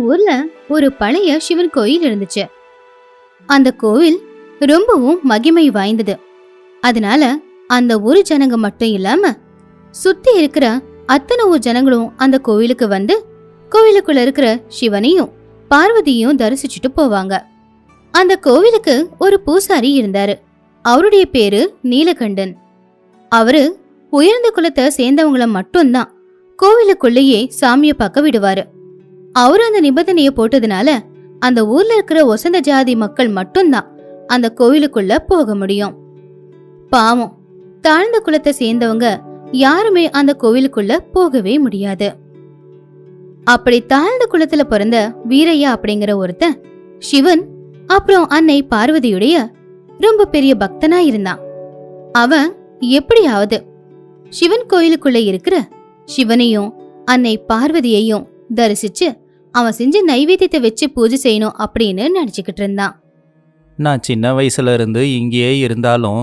ஊர்ல ஒரு பழைய சிவன் கோயில் இருந்துச்சு. அந்த கோவில் ரொம்பவும் மகிமை வாய்ந்தது. அதனால அந்த ஊர் ஜனங்க மட்டும் இல்லாம சுத்தி இருக்கிற அத்தனை ஊர் ஜனங்களும் அந்த கோவிலுக்கு வந்து கோவிலுக்குள்ள இருக்கிற சிவனையும் பார்வதியும் தரிசிச்சுட்டு போவாங்க. அந்த கோவிலுக்கு ஒரு பூசாரி இருந்தாரு. அவருடைய பேரு நீலகண்டன். அவரு உயர்ந்த குலத்தை சேர்ந்தவங்கள மட்டும்தான் கோவிலுக்குள்ளேயே சாமியை பார்க்க விடுவாரு. அவரு அந்த நிபந்தனைய போட்டதுனால அந்த ஊர்ல இருக்கிற ஒசந்த ஜாதி மக்கள் மட்டும்தான் அந்த கோவிலுக்குள்ள போக முடியும். பாவம். தாழ்ந்த குலத்தை சேர்ந்தவங்க யாருமே அந்த கோவிலுக்குள்ள போகவே முடியாது. அப்படி தாழ்ந்த குலத்துல பிறந்த வீரையா அப்படிங்கிற ஒருத்தன் சிவன் அப்புறம் அன்னை பார்வதியுடைய ரொம்ப பெரிய பக்தனா இருந்தான். அவன் எப்படியாவது சிவன் கோயிலுக்குள்ள இருக்கிற சிவனையும் அன்னை பார்வதியையும் தரிசிச்சு அவன் செஞ்ச நைவேத்தியத்தை வச்சு பூஜை செய்யணும் அப்படின்னு நினைச்சுக்கிட்டு இருந்தான். நான் சின்ன வயசுல இருந்து இங்கேயே இருந்தாலும்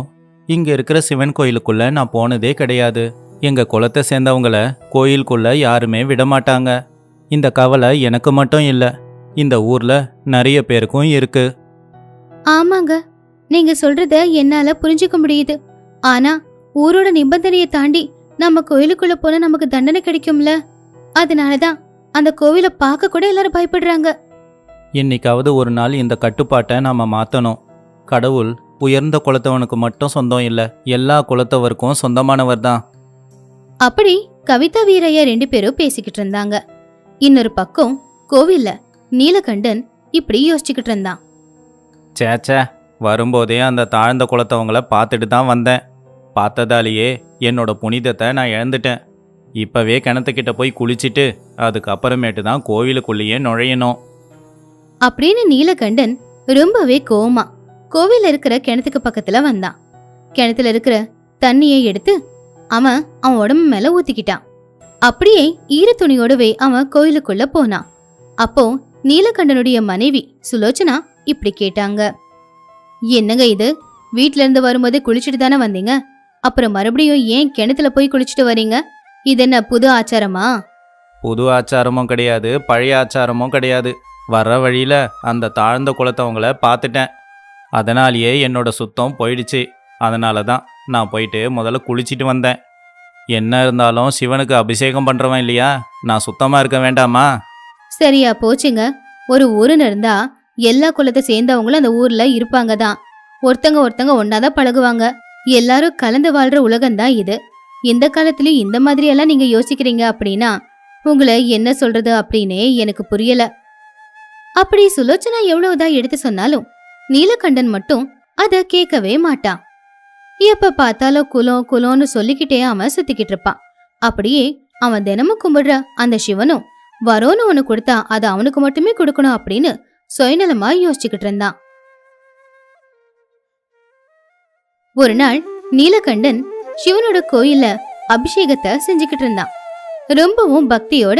இங்க இருக்கிற சிவன் கோயிலுக்குள்ள நான் போனதே கிடையாது. எங்க குலத்தை சேர்ந்தவங்கள கோயிலுக்குள்ள யாருமே விட மாட்டாங்க இந்த கவலை எனக்கு மட்டும் இல்ல இந்த ஊர்ல நிறைய பேருக்கும் இருக்கு. ஆமாங்க நீங்க சொல்றத என்னால புரிஞ்சுக்க முடியுது. ஆனா ஊரோட நிபந்தனையை தாண்டி நம்ம கோயிலுக்குள்ள போனா நமக்கு தண்டனை கிடைக்கும்ல? அதனாலதான் அந்த கோவிலை பார்க்க கூட எல்லாரும் பயப்படுறாங்க. என்னைக்காவது ஒரு நாள் இந்த கட்டுப்பாட்டை நாம மாத்தணும். கடவுள் உயர்ந்த குலத்தவனுக்கு மட்டும் சொந்தம் இல்ல எல்லா குலத்தவருக்கும் சொந்தமானவர் தான். அப்படி கவிதா வீரையா ரெண்டு பேரும் பேசிக்கிட்டு இருந்தாங்க. இன்னொரு பக்கம் கோவில்ல நீலகண்டன் இப்படி யோசிச்சுக்கிட்டு இருந்தான். சேச்சே வரும்போதே அந்த தாழ்ந்த குலத்தவங்கள பார்த்துட்டு தான் வந்தேன். பார்த்ததாலேயே என்னோட புனிதத்தை நான் இழந்துட்டேன். இப்பவே கிணத்துக்கிட்ட போய் குளிச்சிட்டு அதுக்கப்புறமேட்டு தான் கோவிலுக்குள்ளேயே நுழையணும். அப்படின்னு நீலகண்டன் ரொம்பவே கோவமா கோவில இருக்கிற கிணத்துக்கு பக்கத்துல வந்தான். கிணத்துல இருக்கிற தண்ணியை எடுத்து அவன் அவன் உடம்பு மேல ஊத்திக்கிட்டான். அப்படியே ஈர துணியோடவே அவன் கோயிலுக்குள்ள போனான். அப்போ நீலகண்டனுடைய மனைவி சுலோச்சனா இப்படி கேட்டாங்க. என்னங்க இது? வீட்ல இருந்து வரும்போது குளிச்சுட்டு தானே வந்தீங்க? அப்புறம் மறுபடியும் ஏன் கிணத்துல போய் குளிச்சுட்டு வரீங்க? இது என்ன புது ஆச்சாரமா? புது ஆச்சாரமும் கிடையாது பழைய ஆச்சாரமும் கிடையாது. வர்ற வழியில அந்த தாழ்ந்த குலத்தவங்கள பார்த்துட்டேன். அதனாலேயே என்னோட சுத்தம் போயிடுச்சு. அதனால தான் நான் போயிட்டு முதல்ல குளிச்சிட்டு வந்தேன். என்ன இருந்தாலும் சிவனுக்கு அபிஷேகம் பண்றவன் இல்லையா? நான் சுத்தமா இருக்க வேண்டாமா? சரியா போச்சுங்க. ஒரு ஊருன்னு இருந்தா எல்லா குலத்தை சேர்ந்தவங்களும் அந்த ஊர்ல இருப்பாங்க தான் ஒருத்தங்க ஒருத்தங்க ஒன்னாதான் பழகுவாங்க. எல்லாரும் கலந்து வாழ்ற உலகம்தான் இது. இந்த காலத்துலயும் இந்த மாதிரி எல்லாம் நீங்க யோசிக்கிறீங்க அப்படின்னா உங்களை என்ன சொல்றது அப்படின்னே எனக்கு புரியல. அப்படி சுலோச்சனா எவ்வளவுதான் எடுத்து சொன்னாலும் நீலகண்டன் மட்டும் அத கேட்கவே மாட்டான் எப்ப பார்த்தாலும் குலம் குலம்னு சொல்லிக்கிட்டே அவன் சுத்திக்கிட்டு இருப்பான். அப்படியே அவன் தினமும் கும்பிடுற அந்த சிவனும் வரோன்னு ஒன்று கொடுத்தா அது அவனுக்கு மட்டுமே கொடுக்கணும் அப்படின்னு சுயநலமா யோசிச்சுக்கிட்டு இருந்தான். ஒரு நாள் நீலகண்டன் சிவனோட கோயில்ல அபிஷேகத்தை செஞ்சுக்கிட்டு இருந்தான். ரொம்பவும் பக்தியோட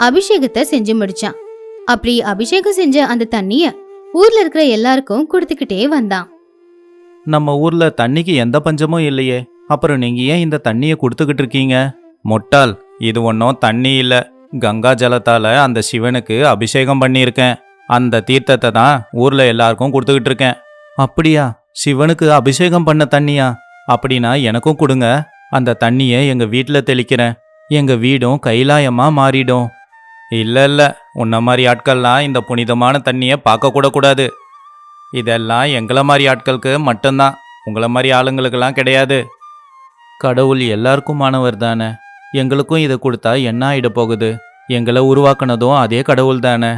அபிஷேகத்தை செஞ்சு முடிச்சான். அப்படி அபிஷேகம் செஞ்ச அந்த தண்ணிய ஊர்ல இருக்கிற எல்லாருக்கும் கொடுத்துக்கிட்டே வந்தான். நம்ம ஊர்ல தண்ணிக்கு எந்த பஞ்சமும் இல்லையே. அப்புறம் நீங்க ஏன் இந்த தண்ணியை கொடுத்துக்கிட்டு இருக்கீங்க? முட்டாள் இது ஒன்றும் தண்ணி இல்ல. கங்கா ஜலத்தால அந்த சிவனுக்கு அபிஷேகம் பண்ணியிருக்கேன். அந்த தீர்த்தத்தை தான் ஊர்ல எல்லாருக்கும் கொடுத்துக்கிட்டு இருக்கேன். அப்படியா? சிவனுக்கு அபிஷேகம் பண்ண தண்ணியா? அப்படின்னா எனக்கும் கொடுங்க. அந்த தண்ணியை எங்க வீட்டில் தெளிக்கிறேன். எங்க வீடும் கைலாயமா மாறிடும். இல்லை இல்லை உன்ன மாதிரி ஆட்கள்லாம் இந்த புனிதமான தண்ணியை பார்க்கக்கூடக்கூடாது கூடாது. இதெல்லாம் எங்களை மாதிரி ஆட்களுக்கு மட்டும்தான். உங்களை மாதிரி ஆளுங்களுக்கெல்லாம் கிடையாது. கடவுள் எல்லாருக்குமானவர் தானே. எங்களுக்கும் இதை கொடுத்தா என்ன ஆகிட போகுது? எங்களை உருவாக்குனதும் அதே கடவுள் தானே.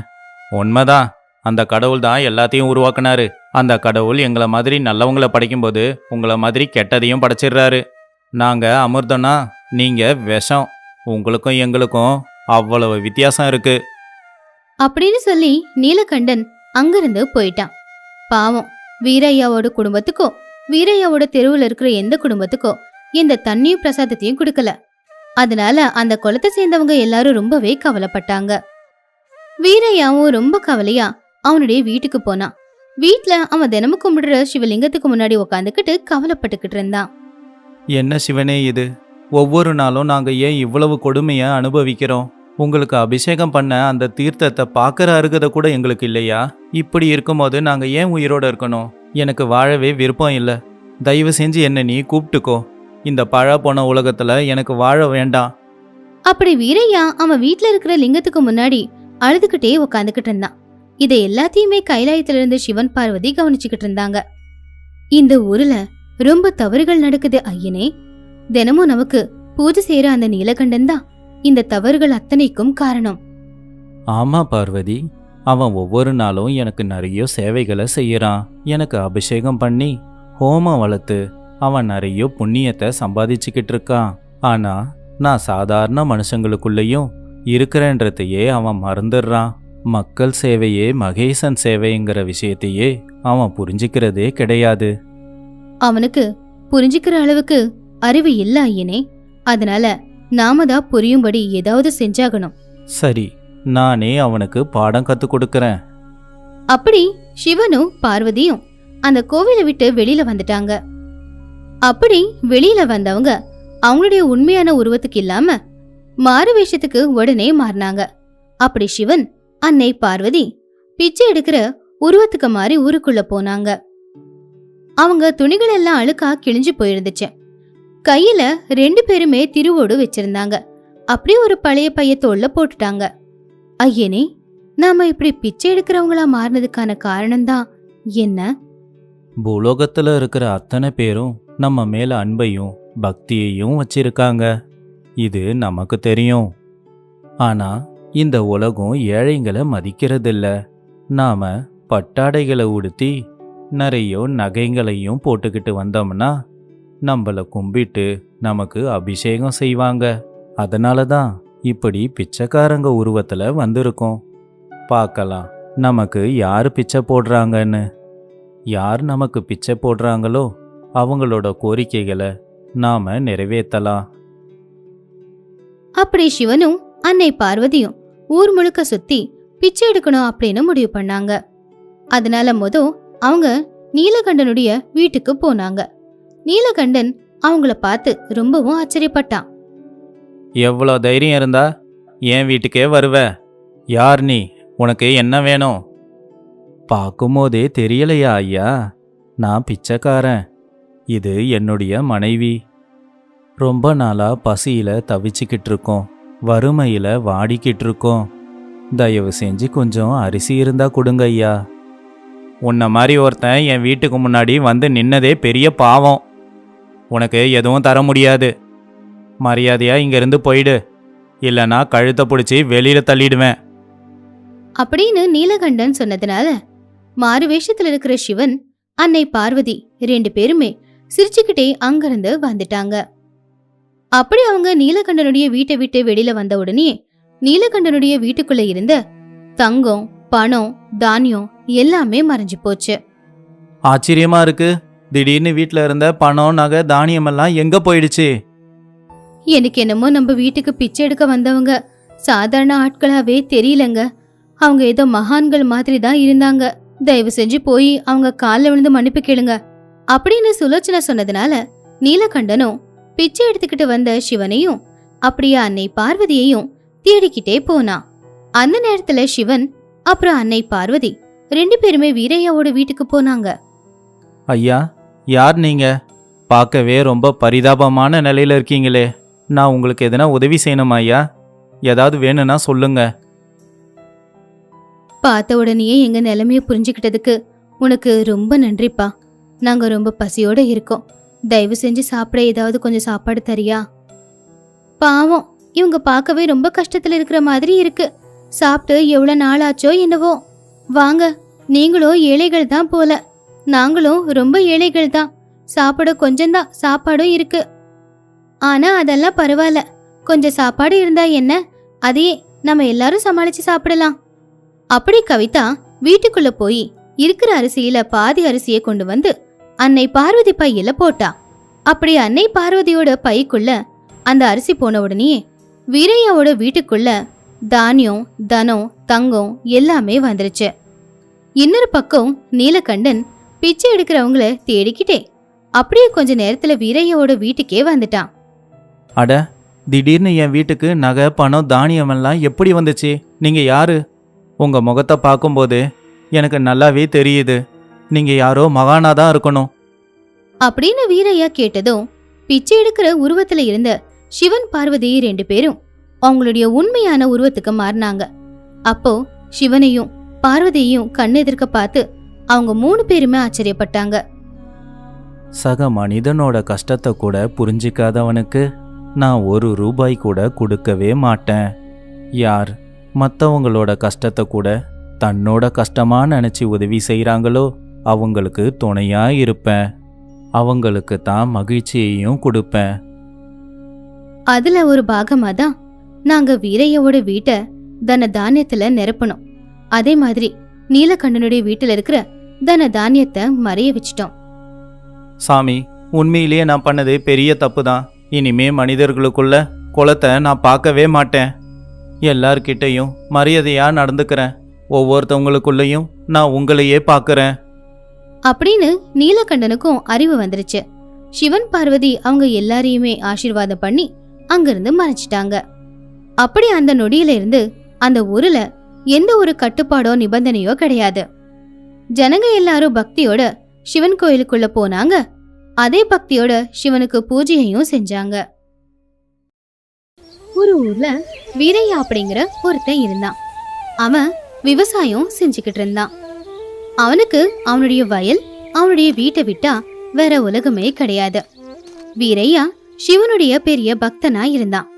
உண்மைதான். அந்த கடவுள் தான் எல்லாத்தையும் உருவாக்குனாரு. அந்த கடவுள் எங்களை மாதிரி நல்லவங்கள படைக்கும்போது உங்களை மாதிரி கெட்டதையும் படைச்சிடுறாரு. நாங்கள் அமிர்தம்னா நீங்கள் விஷம். உங்களுக்கும் எங்களுக்கும் அவ்வளவு வித்தியாசம் இருக்கு. அப்படின்னு சொல்லி நீலகண்டன் அங்கிருந்து போயிட்டான். பாவம் வீரையாவோட குடும்பத்துக்கோ வீரையாவோட தெருவில் இருக்கிற எந்த குடும்பத்துக்கோ இந்த தண்ணியும் பிரசாதத்தையும் கொடுக்கல. அதனால அந்த குளத்தை சேர்ந்தவங்க எல்லாரும் ரொம்பவே கவலைப்பட்டாங்க. வீரையாவும் ரொம்ப கவலையா அவனுடைய வீட்டுக்கு போனான். வீட்ல அவன் தினமும் கும்பிடுற சிவலிங்கத்துக்கு முன்னாடி உக்காந்துக்கிட்டு கவலைப்பட்டுக்கிட்டு இருந்தான். என்ன சிவனே இது? ஒவ்வொரு நாளும் நாங்க ஏன் இவ்வளவு கொடுமையை அனுபவிக்கிறோம்? உங்களுக்கு அபிஷேகம் பண்ண அந்த தீர்த்தத்தை பார்க்குற அருகதை கூட எங்களுக்கு இல்லையா? இப்படி இருக்கும்போது நாங்கள் ஏன் உயிரோட இருக்கணும்? எனக்கு வாழவே விருப்பம் இல்லை. தயவு செஞ்சு என்ன நீ கூப்பிட்டுக்கோ. இந்த பழ போன உலகத்தில் எனக்கு வாழ வேண்டாம். அப்படி வீரையா அவன் வீட்ல இருக்கிற லிங்கத்துக்கு முன்னாடி அழுதுகிட்டே உக்காந்துக்கிட்டு இருந்தான். இதை எல்லாத்தையுமே கைலாயத்துல இருந்து சிவன் பார்வதி கவனிச்சுக்கிட்டு இருந்தாங்க. இந்த ஊர்ல ரொம்ப தவறுகள் நடக்குது ஐயனே. தினமும் நமக்கு பூஜை செய்யற அந்த நீலகண்டன் தான் இந்த தவறுகள் அத்தனைக்கும் காரணம். ஆமா பார்வதி அவன் ஒவ்வொரு நாளும் எனக்கு நிறைய சேவைகளை செய்யறான். எனக்கு அபிஷேகம் பண்ணி ஹோமம் வளர்த்து அவன் நிறைய புண்ணியத்தை சம்பாதிச்சுக்கிட்டு இருக்கான். ஆனா நான் சாதாரண மனுஷங்களுக்குள்ளேயும் இருக்கிறேன்றதையே அவன் மறந்துடுறான். மக்கள் சேவையே மகேசன் சேவைங்கிற விஷயத்தையே அவன் புரிஞ்சுக்கிறதே கிடையாது. அவனுக்கு புரிஞ்சுக்கிற அளவுக்கு அறிவு இல்ல ஐயனே அதனால நாம தான் புரியும்படி ஏதாவது செஞ்சாகணும். சரி நானே அவனுக்கு பாடம் கற்றுக் கொடுக்கறேன். அப்படி சிவனும் பார்வதியும் அந்த கோவிலை விட்டு வெளியில வந்துட்டாங்க. அப்படி வெளியில வந்தவங்க அவங்களுடைய உண்மையான உருவத்துக்கு இல்லாம மாறு வேஷத்துக்கு உடனே மாறினாங்க. அப்படி சிவன் அன்னை பார்வதி பிச்சை எடுக்கிற உருவத்துக்கு மாதிரி ஊருக்குள்ள போனாங்க. அவங்க துணிகள் எல்லாம் அழுக்கா கிழிஞ்சு போயிருந்துச்சு. கையில ரெண்டு பேருமே திருவோடு வச்சிருந்தாங்க. அப்படியே ஒரு பழைய பைய தோல்ல போட்டுட்டாங்க. ஐயனே நாம இப்படி பிச்சை எடுக்கிறவங்களா மாறினதுக்கான காரணம்தான் என்ன? பூலோகத்துல இருக்கிற அத்தனை பேரும் நம்ம மேல அன்பையும் பக்தியையும் வச்சிருக்காங்க. இது நமக்கு தெரியும். ஆனா இந்த உலகம் ஏழைங்களை மதிக்கிறதில்ல. நாம பட்டாடைகளை உடுத்தி நிறைய நகைங்களையும் போட்டுக்கிட்டு வந்தோம்னா நம்மள கும்பிட்டு நமக்கு அபிஷேகம் செய்வாங்க. அதனால தான் இப்படி பிச்சைக்காரங்க உருவத்தில் வந்திருக்கோம். பார்க்கலாம் நமக்கு யார் பிச்சை போடுறாங்கன்னு? யார் நமக்கு பிச்சை போடுறாங்களோ அவங்களோட கோரிக்கைகளை நாம நிறைவேற்றலாம். அப்படி சிவனும் அன்னை பார்வதியும் ஊர் முழுக்க சுத்தி பிச்சை எடுக்கணும் அப்படின்னு முடிவு பண்ணாங்க. அதனால மொதல் அவங்க நீலகண்டனுடைய வீட்டுக்கு போனாங்க. நீலகண்டன் அவங்கள பார்த்து ரொம்பவும் ஆச்சரியப்பட்டான். எவ்வளோ தைரியம் இருந்தா என் வீட்டுக்கே வருவ. யார் நீ? உனக்கு என்ன வேணும்? பார்க்கும்போதே தெரியலையா ஐயா? நான் பிச்சைக்காரன். இது என்னுடைய மனைவி. ரொம்ப நாளா பசியில தவிச்சுக்கிட்டு இருக்கோம். வறுமையில் வாடிக்கிட்டு இருக்கோம் தயவு செஞ்சு கொஞ்சம் அரிசி இருந்தால் கொடுங்க ஐயா. உன்னை மாதிரி ஒருத்தன் என் வீட்டுக்கு முன்னாடி வந்து நின்னதே பெரிய பாவம். உனக்கு எதுவும் தர முடியாது. மரியாதையாக இங்கேருந்து போயிடு. இல்லைன்னா கழுத்தை பிடிச்சி வெளியில் தள்ளிடுவேன். அப்படின்னு நீலகண்டன் சொன்னதுனால மாறு வேஷத்தில் இருக்கிற சிவன் அன்னை பார்வதி ரெண்டு பேருமே சிரிச்சுக்கிட்டே அங்கிருந்து வந்துட்டாங்க. அப்படி அவங்க நீலகண்டனுடைய வீட்டை விட்டு வெளியில வந்த உடனே நீலகண்டனுடைய வீட்டுக்குள்ள இருந்த தங்கம் பணம் தானியம் எல்லாமே மறைஞ்சு போச்சு. ஆச்சரியமா இருக்கு. திடீர்னு வீட்டில் இருந்த பணம் நகை தானியமெல்லாம் எங்க போயிடுச்சு? எனக்கு என்னமோ நம்ம வீட்டுக்கு பிச்சை எடுக்க வந்தவங்க சாதாரண ஆட்களாவே தெரியலங்க. அவங்க ஏதோ மகான்கள் மாதிரி தான் இருந்தாங்க. தயவு செஞ்சு போய் அவங்க காலில் விழுந்து மன்னிப்பு கேளுங்க. அப்படின்னு சுலோச்சனா சொன்னதுனால நீலகண்டனும் பிச்சை எடுத்துக்கிட்டு வந்த சிவனையும் அப்படியே அன்னை பார்வதியையும் தேடிக்கிட்டே போனான் அந்த நேரத்துல சிவன் அப்புறம் அன்னை பார்வதி ரெண்டு பேருமே வீரையாவோட வீட்டுக்கு போனாங்க. ஐயா யார் நீங்க? பார்க்கவே ரொம்ப பரிதாபமான நிலையில இருக்கீங்களே. நான் உங்களுக்கு எதனா உதவி செய்யணுமா ஐயா? ஏதாவது வேணும்னா சொல்லுங்க. பார்த்த உடனேயே எங்க நிலைமைய புரிஞ்சுக்கிட்டதுக்கு உனக்கு ரொம்ப நன்றிப்பா. நாங்க ரொம்ப பசியோட இருக்கோம். தயவு செஞ்சு சாப்பிட ஏதாவது கொஞ்சம் சாப்பாடு தரியா? பாவம் இவங்க பார்க்கவே ரொம்ப கஷ்டத்துல இருக்கிற மாதிரி இருக்கு. சாப்பிட்டு எவ்வளவு நாள் ஆச்சோ என்னவோ. வாங்க நீங்களும் ஏழைகள் தான் போல. நாங்களும் ரொம்ப ஏழைகள் தான். சாப்பிட கொஞ்சம்தான் சாப்பாடும் இருக்கு. ஆனா அதெல்லாம் பரவாயில்ல. கொஞ்சம் சாப்பாடு இருந்தா என்ன? அதையே நம்ம எல்லாரும் சமாளிச்சு சாப்பிடலாம். அப்படி கவிதா வீட்டுக்குள்ள போய் இருக்கிற அரிசியில பாதி அரிசியை கொண்டு வந்து அன்னை பார்வதி பையில போட்டா. அப்படி அன்னை பார்வதியோட பைக்குள்ள அந்த அரிசி போன உடனே வீரையாவோட வீட்டுக்குள்ள தானியம் தனம் தங்கம் எல்லாமே வந்துருச்சு. இன்னொரு பக்கம் நீலகண்டன் பிச்சை எடுக்கிறவங்கள தேடிக்கிட்டே அப்படியே கொஞ்ச நேரத்துல வீரையாவோட வீட்டுக்கே வந்துட்டான். அட திடீர்னு என் வீட்டுக்கு நகை பணம் தானியம் எல்லாம் எப்படி வந்துச்சு? நீங்க யாரு? உங்க முகத்தை பார்க்கும்போது எனக்கு நல்லாவே தெரியுது. நீங்க யாரோ மகானா தான் இருக்கணும். அப்படின்னு வீரையா கேட்டதும் பிச்சை எடுக்கிற உருவத்துல இருந்த சிவன் பார்வதி ரெண்டு பேரும் அவங்களுடைய உண்மையான உருவத்துக்கு மாறினாங்க. அப்போ சிவனையும் பார்வதியையும் கண்ணெதிர்க்க பார்த்து அவங்க மூணு பேருமே ஆச்சரியப்பட்டாங்க. சக மனிதனோட கஷ்டத்தை கூட புரிஞ்சிக்காதவனுக்கு நான் ஒரு ரூபாய் கூட கொடுக்கவே மாட்டேன். யார் மற்றவங்களோட கஷ்டத்தை கூட தன்னோட கஷ்டமா நினச்சி உதவி செய்கிறாங்களோ அவங்களுக்கு துணையா இருப்பேன் அவங்களுக்கு தான் மகிழ்ச்சியையும் கொடுப்பேன். அதுல ஒரு பாகமா தான் நாங்க வீரையாவோட வீட்டை தன தானியத்துல நிரப்பணும். அதே மாதிரி நீலகண்டனுடைய வீட்டுல இருக்கிற தன தானியத்தை மறைய வச்சிட்டோம். சாமி உண்மையிலேயே நான் பண்ணது பெரிய தப்பு தான் இனிமே மனிதர்களுக்குள்ள குளத்தை நான் பார்க்கவே மாட்டேன். எல்லார்கிட்டையும் மரியாதையா நடந்துக்கிறேன். ஒவ்வொருத்தவங்களுக்குள்ளேயும் நான் உங்களையே பார்க்கறேன். அப்படின்னு நீலகண்டனுக்கும் அறிவு வந்துருச்சு. சிவன் பார்வதி அவங்க எல்லாரையுமே ஆசீர்வாதம் பண்ணி அங்கிருந்து மறைச்சிட்டாங்க. அப்படி அந்த நொடியில இருந்து அந்த ஊர்ல எந்த ஒரு கட்டுப்பாடோ நிபந்தனையோ கிடையாது. ஜனங்க எல்லாரும் பக்தியோட சிவன் கோயிலுக்குள்ள போனாங்க. அதே பக்தியோட சிவனுக்கு பூஜையையும் செஞ்சாங்க. ஒரு ஊர்ல வீரையா அப்படிங்கிற ஒருத்தன் இருந்தான். அவன் விவசாயம் செஞ்சுக்கிட்டு இருந்தான். அவனுக்கு அவனுடைய வயல் அவனுடைய வீட்டை விட்டா வேற உலகமே கிடையாது. வீரையா சிவனுடைய பெரிய பக்தனா இருந்தான்.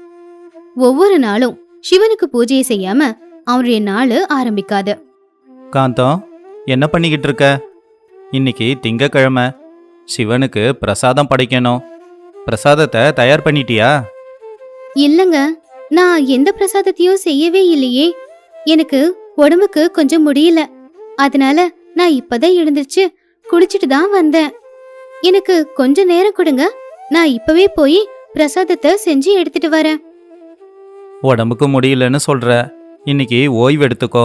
ஒவ்வொரு நாளும் சிவனுக்கு பூஜையை செய்யாம அவனுடைய நாள் ஆரம்பிக்காது. காந்தம் என்ன பண்ணிக்கிட்டு இருக்க? இன்னைக்கு திங்கக்கிழமை. சிவனுக்கு பிரசாதம் படைக்கணும். பிரசாதத்தை தயார் பண்ணிட்டியா? இல்லங்க நான் எந்த பிரசாதத்தையும் செய்யவே இல்லையே. எனக்கு உடம்புக்கு கொஞ்சம் முடியல. அதனால நான் இப்பதான் எழுந்திருச்சு குடிச்சிட்டு தான் வந்தேன். எனக்கு கொஞ்ச நேரம் கொடுங்க. நான் இப்பவே போய் பிரசாதத்தை செஞ்சு எடுத்துட்டு வரேன். உடம்புக்கு முடியலன்னு சொல்ற. இன்னைக்கு ஓய்வு எடுத்துக்கோ.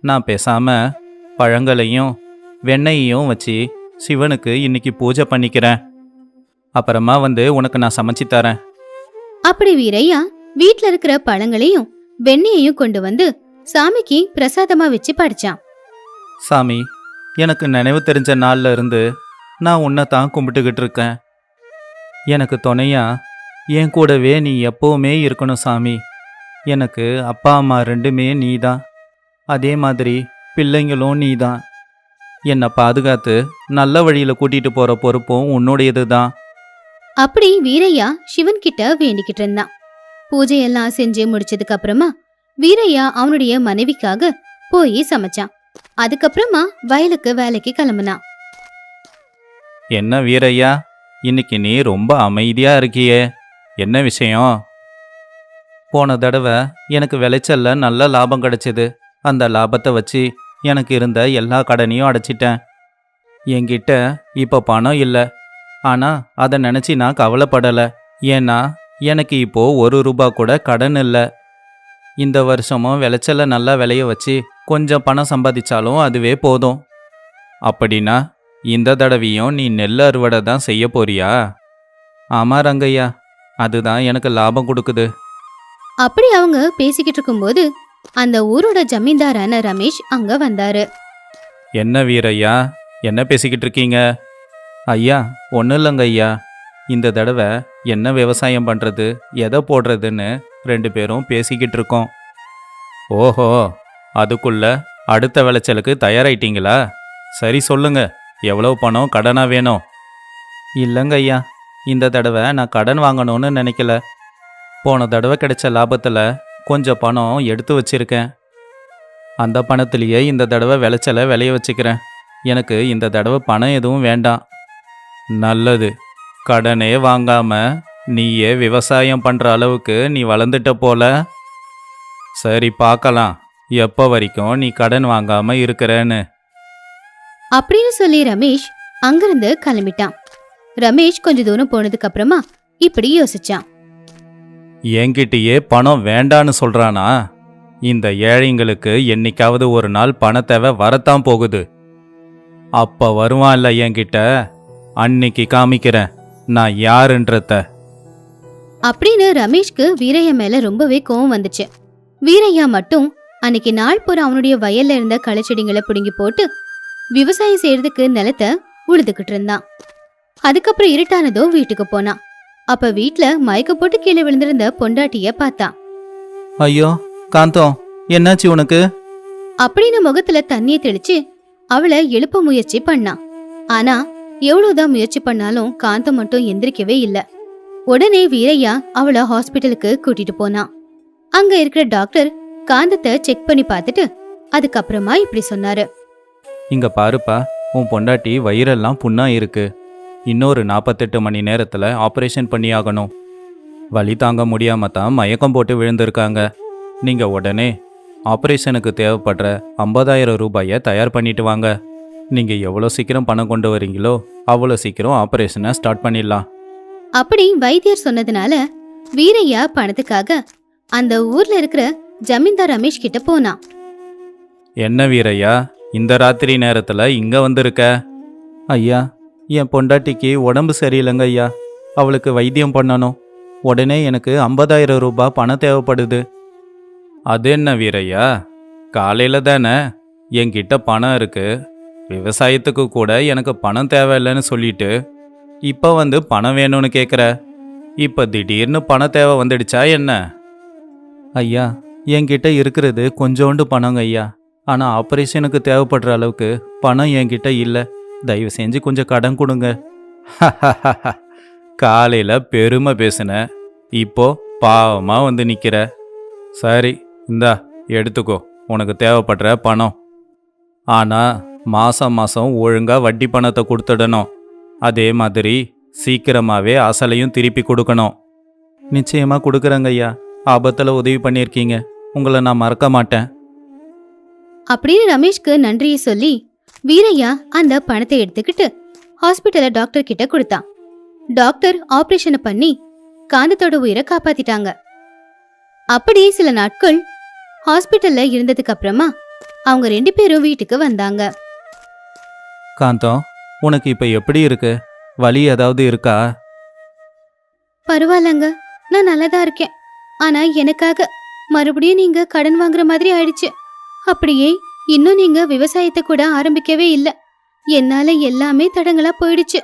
நான் பேசாம பழங்களையும் வெண்ணெயையும் வச்சு சிவனுக்கு இன்னைக்கு பூஜை பண்ணிக்கிறேன். அப்புறமா வந்து உனக்கு நான் சமைச்சு தரேன். அப்படி வீரையா வீட்ல இருக்கிற பழங்களையும் வெண்ணெயையும் கொண்டு வந்து சாமிக்கு பிரசாதமா வச்சு படிச்சான். சாமி எனக்கு நினைவு தெரிஞ்ச நாள்ல இருந்து நான் உன்னை தான் கும்பிட்டுக்கிட்டு இருக்கேன். எனக்கு துணையா என் கூடவே நீ எப்பவுமே இருக்கணும் சாமி. எனக்கு அப்பா அம்மா ரெண்டுமே நீ தான் அதே மாதிரி பிள்ளைங்களும் நீ தான் என்னை பாதுகாத்து நல்ல வழியில் கூட்டிகிட்டு போகிற பொறுப்பும் உன்னுடையது தான் அப்படி வீரையா சிவன் கிட்ட வேண்டிக்கிட்டு இருந்தான். பூஜையெல்லாம் செஞ்சு முடிச்சதுக்கு அப்புறமா வீரையா அவனுடைய மனைவிக்காக போய் சமைச்சான். அதுக்கப்புறமா வயலுக்கு வேலைக்கு கிளம்புனான். என்ன வீரையா இன்னைக்கு நீ ரொம்ப அமைதியா இருக்கியே. என்ன விஷயம்? போன தடவை எனக்கு விளைச்சல்ல நல்ல லாபம் கிடைச்சது. அந்த லாபத்தை வச்சு எனக்கு இருந்த எல்லா கடனையும் அடைச்சிட்டேன். என்கிட்ட இப்போ பணம் இல்லை. ஆனால் அதை நினச்சி நான் கவலைப்படலை. ஏன்னா எனக்கு இப்போ ஒரு ரூபா கூட கடன் இல்லை. இந்த வருஷமும் விளைச்சலை நல்லா விளைய வச்சு கொஞ்சம் பணம் சம்பாதிச்சாலும் அதுவே போதும். அப்படின்னா இந்த தடவையும் நீ நெல் அறுவடை தான் செய்ய போறியா? ஆமா ரங்கையா அதுதான் எனக்கு லாபம் கொடுக்குது. அப்படி அவங்க பேசிக்கிட்டு இருக்கும்போது அந்த ஊரோட ஜமீன்தாரான ரமேஷ் அங்க வந்தாரு. என்ன வீரையா என்ன பேசிக்கிட்டு இருக்கீங்க? ஐயா ஒன்றும் இல்லைங்க ஐயா. இந்த தடவை என்ன விவசாயம் பண்ணுறது எதை போடுறதுன்னு ரெண்டு பேரும் பேசிக்கிட்டு இருக்கோம். ஓஹோ அதுக்குள்ள அடுத்த விளைச்சலுக்கு தயாராயிட்டீங்களா? சரி சொல்லுங்க. எவ்வளோ பணம் கடனாக வேணும்? இல்லைங்க ஐயா. இந்த தடவை நான் கடன் வாங்கணும்னு நினைக்கல. போன தடவை கிடைச்ச லாபத்தில் கொஞ்சம் பணம் எடுத்து வச்சிருக்கேன். அந்த பணத்திலேயே இந்த தடவை விளைச்சலை விளைய வச்சுக்கிறேன். எனக்கு இந்த தடவை பணம் எதுவும் வேண்டாம். நல்லது. கடனே வாங்காம நீயே விவசாயம் பண்ணுற அளவுக்கு நீ வளர்ந்துட்ட போல. சரி பார்க்கலாம். எப்போ வரைக்கும் நீ கடன் வாங்காம இருக்கிறேன்னு? அப்படின்னு சொல்லி ரமேஷ் அங்கிருந்து கிளம்பிட்டான். ரமேஷ் கொஞ்ச தூரம் போனதுக்கு அப்புறமா இப்படி யோசிச்சான். என்கிட்டயே பணம் வேண்டான்னு சொல்றானா? இந்த ஏழைங்களுக்கு என்னைக்காவது ஒரு நாள் பணத்தேவை வரத்தான் போகுது. அப்ப வருவான்ல என்கிட்ட? அன்னைக்கு காமிக்கிறேன் நான் யாருன்றத. அப்படின்னு ரமேஷ்க்கு வீரையா மேல ரொம்பவே கோவம் வந்துச்சு. வீரையா மட்டும் அன்னைக்கு நாள் பூரா அவனுடைய வயல்ல இருந்த களச்செடிங்களை பிடுங்கி போட்டு விவசாயம் செய்யறதுக்கு நிலத்தை உழுதுகிட்டு இருந்தான். அதுக்கப்புறம் இருட்டானதோ வீட்டுக்கு போனான். அப்ப வீட்ல மயக்க போட்டு கீழே விழுந்திருந்த பொண்டாட்டிய பார்த்தான். ஐயோ காந்தம் என்னாச்சு உனக்கு? அப்படின்னு முகத்துல தண்ணிய தெளிச்சு அவளை எழுப்ப முயற்சி பண்ணான். ஆனா எவ்வளவுதான் முயற்சி பண்ணாலும் காந்தம் மட்டும் எந்திரிக்கவே இல்ல. உடனே வீரையா அவளை ஹாஸ்பிட்டலுக்கு கூட்டிட்டு போனான். அங்க இருக்கிற டாக்டர் காந்தத்தை செக் பண்ணி பார்த்துட்டு அதுக்கப்புறமா இப்படி சொன்னாரு. இங்க பாருப்பா உன் பொண்டாட்டி வயிறெல்லாம் புண்ணா இருக்கு. இன்னொரு நாற்பத்தெட்டு மணி நேரத்தில் ஆப்ரேஷன் பண்ணியாகணும். வலி தாங்க முடியாம தான் மயக்கம் போட்டு விழுந்திருக்காங்க. நீங்க உடனே ஆப்ரேஷனுக்கு தேவைப்படுற ஐம்பதாயிரம் ரூபாயை தயார் பண்ணிட்டு வாங்க. நீங்க எவ்வளோ சீக்கிரம் பணம் கொண்டு வரீங்களோ அவ்வளோ சீக்கிரம் ஆப்ரேஷனை ஸ்டார்ட் பண்ணிடலாம். அப்படி வைத்தியர் சொன்னதுனால வீரையா பணத்துக்காக அந்த ஊர்ல இருக்கிற ஜமீன்தார் ரமேஷ் கிட்ட போனான் என்ன வீரையா இந்த ராத்திரி நேரத்தில் இங்கே வந்திருக்க? ஐயா என் பொண்டாட்டிக்கு உடம்பு சரியில்லைங்க ஐயா. அவளுக்கு வைத்தியம் பண்ணணும். உடனே எனக்கு ஐம்பதாயிரம் ரூபாய் பணம் தேவைப்படுது. அது என்ன வீரையா? காலையில் தானே என்கிட்ட பணம் இருக்கு. விவசாயத்துக்கு கூட எனக்கு பணம் தேவையில்லைன்னு சொல்லிட்டு இப்போ வந்து பணம் வேணும்னு கேட்குற இப்போ திடீர்னு பணம் தேவை வந்துடுச்சா என்ன? ஐயா என்கிட்ட இருக்கிறது கொஞ்சோண்டு பணங்க ஐயா. ஆனால் ஆப்ரேஷனுக்கு தேவைப்படுற அளவுக்கு பணம் என்கிட்ட இல்லை. தயவு செஞ்சு கொஞ்சம் கடன் கொடுங்க. காலையில் பெருமை பேசின. இப்போ பாவமாக வந்து நிற்கிற சரி இந்தா எடுத்துக்கோ. உனக்கு தேவைப்படுற பணம். ஆனால் மாதம் மாதம் ஒழுங்காக வட்டி பணத்தை கொடுத்துடணும். அதே மாதிரி சீக்கிரமாகவே அசலையும் திருப்பி கொடுக்கணும். நிச்சயமாக கொடுக்குறேங்க ஐயா. ஆபத்தில் உதவி பண்ணியிருக்கீங்க. உங்களை நான் மறக்க மாட்டேன். அப்படின்னு ரமேஷ்க்கு நன்றியை சொல்லி வீரையா அந்த பணத்தை எடுத்துக்கிட்டு ஹாஸ்பிட்டல்ல டாக்டர் கிட்ட கொடுத்தான் டாக்டர் ஆபரேஷனை பண்ணி காந்தத்தோட உயிரை காப்பாத்திட்டாங்க. அப்படியே சில நாட்கள் ஹாஸ்பிட்டல்ல இருந்ததுக்கு அப்புறமா அவங்க ரெண்டு பேரும் வீட்டுக்கு வந்தாங்க. காந்தம் உனக்கு இப்போ எப்படி இருக்கு? வலி ஏதாவது இருக்கா? பரவாயில்லங்க. நான் நல்லதா இருக்கேன். ஆனா எனக்காக மறுபடியும் நீங்க கடன் வாங்குற மாதிரி ஆயிடுச்சு. அப்படியே இன்னும் நீங்க விவசாயத்தை கூட ஆரம்பிக்கவே இல்ல. என்னால எல்லாமே தடங்களா போயிடுச்சு.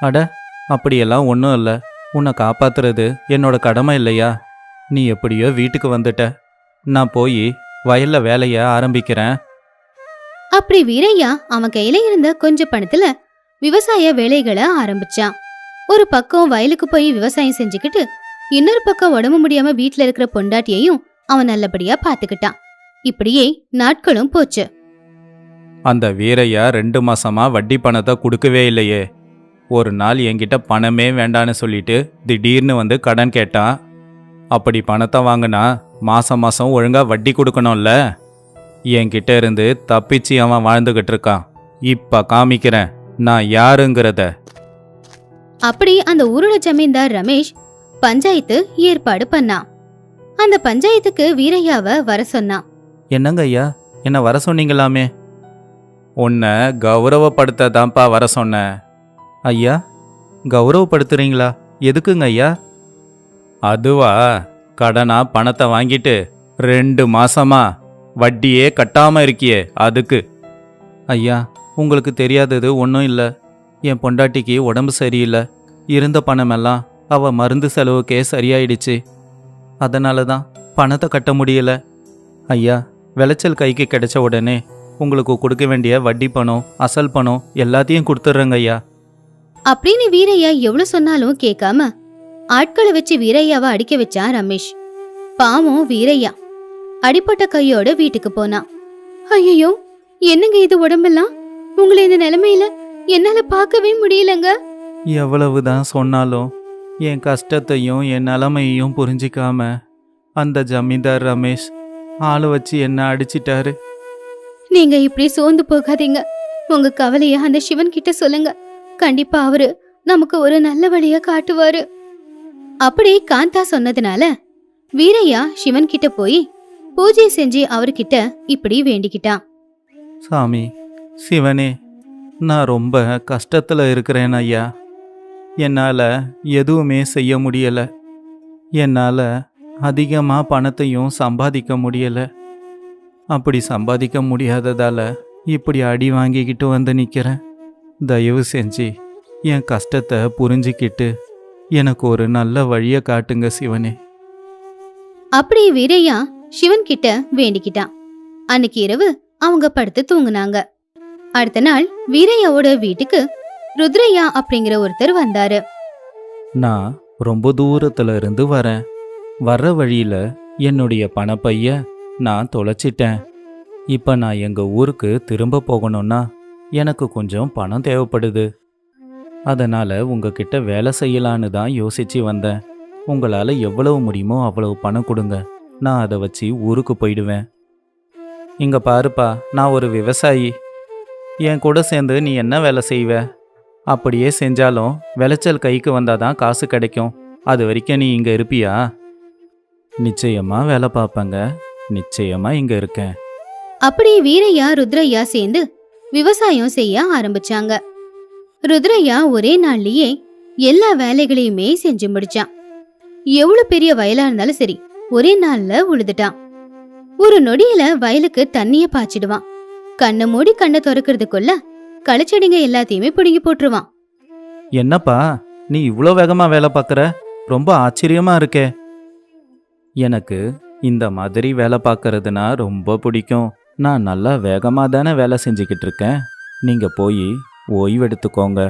அட அப்படியெல்லாம் ஒன்றும் இல்லை. உன்னை காப்பாத்துறது என்னோட கடமை இல்லையா? நீ எப்படியோ வீட்டுக்கு வந்துட்ட. நான் போய் வயல்ல வேலையை ஆரம்பிக்கிறேன். அப்படி வீரையா அவன் கையில இருந்த கொஞ்ச பணத்துல விவசாய வேலைகளை ஆரம்பிச்சான். ஒரு பக்கம் வயலுக்கு போய் விவசாயம் செஞ்சுக்கிட்டு இன்னொரு பக்கம் உடம்பு முடியாம வீட்ல இருக்கிற பொண்டாட்டியையும் அவன் நல்லபடியா பாத்துக்கிட்டான். இப்படியே நாட்களும் போச்சு. அந்த வீரையா ரெண்டு மாசமா வட்டி பணத்தை கொடுக்கவே இல்லையே. ஒரு நாள் என்கிட்ட பணமே வேண்டான்னு சொல்லிட்டு திடீர்னு வந்து கடன் கேட்டான். அப்படி பணத்தை வாங்கினா மாசம் மாசம் ஒழுங்கா வட்டி கொடுக்கணும்ல? என்கிட்ட இருந்து தப்பிச்சு அவன் வாழ்ந்துகிட்டு இருக்கான். இப்ப காமிக்கிறேன் நான் யாருங்கிறத. அப்படி அந்த ஊரோட ஜமீன்தார் ரமேஷ் பஞ்சாயத்து ஏற்பாடு பண்ணான் அந்த பஞ்சாயத்துக்கு வீரையாவ வர சொன்னான் என்னங்க ஐயா? என்ன வர சொன்னீங்களாமே? உன்னை கௌரவப்படுத்த தான்ப்பா வர சொன்னேன் ஐயா கௌரவப்படுத்துறீங்களா? எதுக்குங்க ஐயா? அதுவா கடனா பணத்தை வாங்கிட்டு ரெண்டு மாசமா வட்டியே கட்டாம இருக்கியே அதுக்கு. ஐயா உங்களுக்கு தெரியாதது ஒன்றும் இல்லை. என் பொண்டாட்டிக்கு உடம்பு சரியில்லை. இருந்த பணமெல்லாம் அவ மருந்து செலவுக்கே சரியாயிடுச்சு. அதனால தான் பணத்தை கட்ட முடியல. ஐயா விளைச்சல் கைக்கு கிடைச்ச உடனே உங்களுக்கு கொடுக்க வேண்டிய வட்டி பணம் அசல் பணம் எல்லாத்தையும் கொடுத்துட்றேங்க ஐயா. அப்படின்னு வீரையா எவ்வளவு சொன்னாலும் கேட்காம ஆட்களை வச்சு வீரையாவை அடிக்க வச்சான் ரமேஷ். பாவம் வீரையா. அடிப்பட்ட கையோட வீட்டுக்கு போனான் ஐயோ என்னங்க இது உடம்பெல்லாம்? உங்களை இந்த நிலைமையில என்னால பார்க்கவே முடியலங்க. எவ்வளவு தான் சொன்னாலும் என் கஷ்டத்தையும் என் நிலைமையையும் புரிஞ்சிக்காம அந்த ஜமீன்தார் ரமேஷ் ஆளை வச்சு என்ன அடிச்சிட்டாரு. நீங்க இப்படி சோர்ந்து போகாதீங்க. உங்க கவலைய அந்த சிவன் கிட்ட சொல்லுங்க. கண்டிப்பா அவரு நமக்கு ஒரு நல்ல வழிய காட்டுவாரு. அப்படி காந்தா சொன்னதுனால வீரையா சிவன் கிட்ட போய் பூஜை செஞ்சு அவர்கிட்ட இப்படி வேண்டிக்கிட்டான். சாமி சிவனே நான் ரொம்ப கஷ்டத்தில் இருக்கிறேன் ஐயா. என்னால் எதுவுமே செய்ய முடியலை. என்னால் அதிகமாக பணத்தையும் சம்பாதிக்க முடியலை. அப்படி சம்பாதிக்க முடியாததால் இப்படி அடி வாங்கிக்கிட்டு வந்து நிற்கிறேன் தயவு செஞ்சு என் கஷ்டத்தை புரிஞ்சிக்கிட்டு எனக்கு ஒரு நல்ல வழியை காட்டுங்க சிவனே. அப்படி வீரையா சிவன் கிட்ட வேண்டிக்கிட்டான். அன்னைக்கு இரவு அவங்க படுத்து தூங்குனாங்க. அடுத்த நாள் வீரையாவோட வீட்டுக்கு ருத்ரையா அப்படிங்கிற ஒருத்தர் வந்தாரு. நான் ரொம்ப தூரத்துல இருந்து வரேன். வர்ற வழியில என்னுடைய பணப்பைய நான் தொலைச்சிட்டேன். இப்போ நான் எங்க ஊருக்கு திரும்ப போகணும்னா எனக்கு கொஞ்சம் பணம் தேவைப்படுது. அதனால உங்ககிட்ட வேலை செய்யலான்னு தான் யோசிச்சு வந்தேன். உங்களால எவ்வளவு முடியுமோ அவ்வளவு பணம் கொடுங்க. நான் அதை வச்சு ஊருக்கு போயிடுவேன். இங்க பாருப்பா நான் ஒரு விவசாயி. என் கூட சேர்ந்து நீ என்ன வேலை செய்வ? அப்படியே செஞ்சாலும் விளைச்சல் கைக்கு வந்தாதான் காசு கிடைக்கும். அது வரைக்கும் நீ இங்க இருப்பியா? நிச்சயமா வேலை பார்ப்பேங்க. நிச்சயமா இங்க இருக்கேன். அப்படி வீரையா ருத்ரையா சேர்ந்து விவசாயம் செய்ய ஆரம்பிச்சாங்க. ருத்ரையா ஒரே நாள்லயே எல்லா வேலைகளையுமே செஞ்சு முடிச்சான். எவ்வளவு பெரிய வயலா இருந்தாலும் சரி ஒரே நாள்ல உழுதுட்டான். ஒரு நொடியில வயலுக்கு தண்ணிய பாய்ச்சிடுவான். கண்ணை மூடி கண்ணை திறக்கிறதுக்குள்ள களச்செடிங்க எல்லாத்தையுமே பிடுங்கி போட்டுருவான். என்னப்பா நீ இவ்வளோ வேகமா வேலை பார்க்குற? ரொம்ப ஆச்சரியமா இருக்கே. எனக்கு இந்த மாதிரி வேலை பார்க்கறதுனா ரொம்ப பிடிக்கும். நான் நல்லா வேகமாக தானே வேலை செஞ்சுக்கிட்டு இருக்கேன். நீங்க போய் ஓய்வெடுத்துக்கோங்க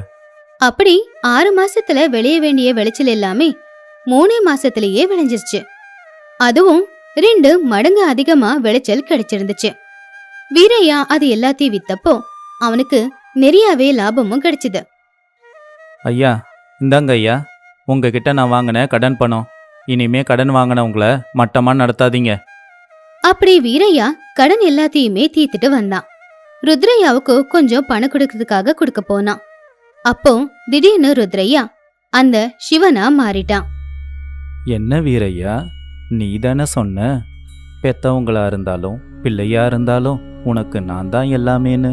அப்படி ஆறு மாசத்துல விளைய வேண்டிய விளைச்சல் எல்லாமே மூணே மாசத்திலேயே விளைஞ்சிருச்சு. அதுவும் ரெண்டு மடங்கு அதிகமா விளைச்சல் கிடைச்சிருந்துச்சு. வீரையா அது எல்லாத்தையும் வித்தப்போ அவனுக்கு நிறையவே லாபமும் கிடைச்சது. ஐயா இந்தாங்க ஐயா. உங்ககிட்ட நான் வாங்கின கடன் பணம். இனிமே கடன் வாங்கினவங்கள மட்டமாக நடத்தாதீங்க. அப்படி வீரையா கடன் எல்லாத்தையுமே தீர்த்துட்டு வந்தான் ருத்ரையாவுக்கு கொஞ்சம் பணம் கொடுக்கறதுக்காக கொடுக்க போனான் அப்போ திடீர்னு ருத்ரையா அந்த சிவனா மாறிட்டான் என்ன வீரையா? நீ தானே சொன்ன. பெத்தவங்களா இருந்தாலும் பிள்ளையா இருந்தாலும் உனக்கு நான் தான் எல்லாமேன்னு.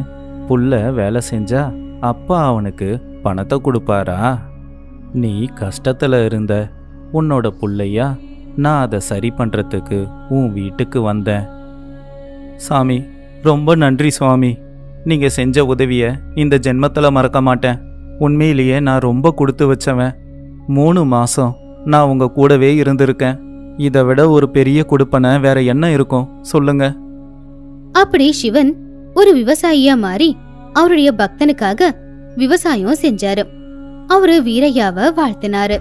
புள்ள வேலை செஞ்சா அப்பா அவனுக்கு பணத்தை கொடுப்பாரா? நீ கஷ்டத்தில் இருந்த உன்னோட புள்ளையா? நான் அதை சரி பண்ணுறதுக்கு உன் வீட்டுக்கு வந்தேன். சாமி ரொம்ப நன்றி சுவாமி. நீங்கள் செஞ்ச உதவியை இந்த ஜென்மத்தில் மறக்க மாட்டேன். உண்மையிலேயே நான் ரொம்ப கொடுத்து வச்சவன். மூணு மாதம் நான் உங்கள் கூடவே இருந்திருக்கேன். இதை விட ஒரு பெரிய கொடுப்பனை வேற என்ன இருக்கும்? சொல்லுங்க. அப்படி சிவன் ஒரு விவசாயியா மாறி அவருடைய பக்தனுக்காக விவசாயம் செஞ்சாரு. அவரு வீரையாவ வாழ்த்தினாரு.